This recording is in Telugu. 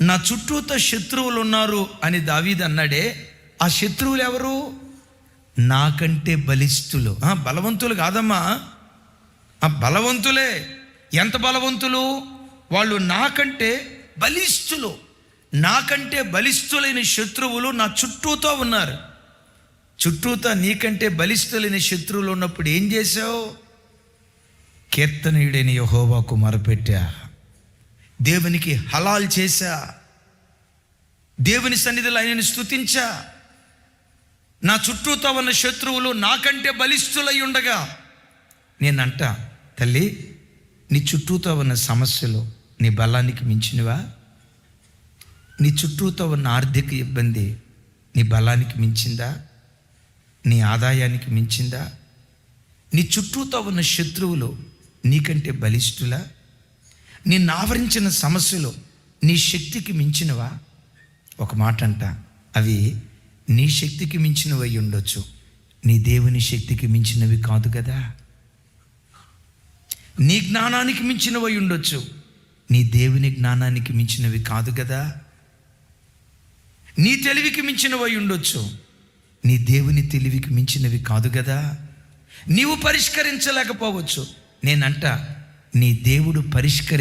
నా చుట్టూతో శత్రువులు ఉన్నారు అని దావీద్ అన్నాడే ఆ శత్రువులు ఎవరు నాకంటే బలిష్ఠులు. బలవంతులు కాదమ్మా. ఆ బలవంతులే. ఎంత బలవంతులు? వాళ్ళు నాకంటే బలిష్ఠులు. నాకంటే బలిష్ఠులైన శత్రువులు నా చుట్టూతో ఉన్నారు. చుట్టూతో నీకంటే బలిష్ఠులైన శత్రువులు ఉన్నప్పుడు ఏం చేశావు? కీర్తనీయుడైన యహోవాకు మరపెట్టా దేవునికి హలాల్ చేశా. దేవుని సన్నిధిలో ఆయనను స్థుతించా నా చుట్టూతో ఉన్న శత్రువులు నాకంటే బలిష్ఠులై ఉండగా నేనంట తల్లి నీ చుట్టూతో ఉన్న సమస్యలు నీ బలానికి మించినవా? నీ చుట్టూతో ఉన్న ఆర్థిక ఇబ్బంది నీ బలానికి మించిందా? నీ ఆదాయానికి మించిందా? నీ చుట్టూతో ఉన్న శత్రువులు నీకంటే బలిష్ఠులా? నిన్ను ఆవరించిన సమస్యలు నీ శక్తికి మించినవా? ఒక మాట అంట అవి నీ శక్తికి మించినవి ఉండొచ్చు. నీ దేవుని శక్తికి మించినవి కాదు కదా. నీ జ్ఞానానికి మించినవి ఉండొచ్చు. నీ దేవుని జ్ఞానానికి మించినవి కాదు కదా. నీ తెలివికి మించినవి ఉండొచ్చు. నీ దేవుని తెలివికి మించినవి కాదు కదా. నీవు పరిష్కరించలేకపోవచ్చు. నేనంట నీ దేవుడు పరిష్కరి